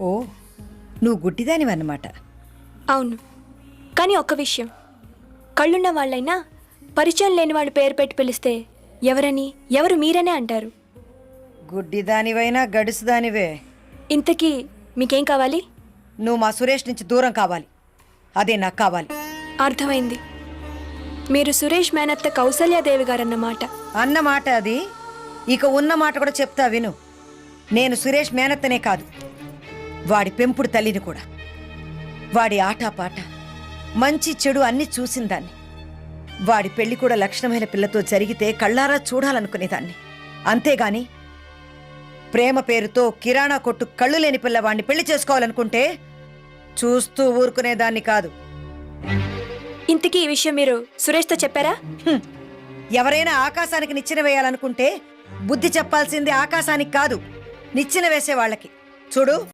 ఓ నువ్వు గుడ్డిదానివన్నమాట. అవును. కానీ ఒక్క విషయం. కళ్ళున్న వాళ్ళైనా పరిచయం లేని వాళ్ళు పేరు పెట్టి పిలిస్తే ఎవరని ఎవరు మీరనే అంటారు. గుడ్డిదానివైనా గడుసుదానివే. ఇంతకీ మీకేం కావాలి? నువ్వు మా సురేష్ నుంచి దూరం కావాలి. అదే నాకు కావాలి. అర్థమైంది. మీరు సురేష్ మేనత్త కౌసల్యాదేవి గారన్నమాట. అన్న మాట అది. ఇక ఉన్న మాట కూడా చెప్తా విను. నేను సురేష్ మేనత్తనే కాదు. వాడి పెంపుడు తల్లిని కూడా. వాడి ఆటపాట మంచి చెడు అన్నీ చూసిందాన్ని వాడి పెళ్ళి కూడా లక్షణమైన పిల్లతో జరిగితే కళ్ళారా చూడాలనుకునేదాన్ని. అంతేగాని ప్రేమ పేరుతో కిరాణా కొట్టు కళ్ళు లేని పిల్లవాడిని పెళ్ళి చేసుకోవాలనుకుంటే చూస్తూ ఊరుకునేదాన్ని కాదు. ఇంతకీ ఈ విషయం మీరు సురేష్తో చెప్పారా. ఎవరైనా ఆకాశానికి నిచ్చెన వేయాలనుకుంటే బుద్ధి చెప్పాల్సింది ఆకాశానికి కాదు నిచ్చెన వేసే వాళ్ళకి. చూడు.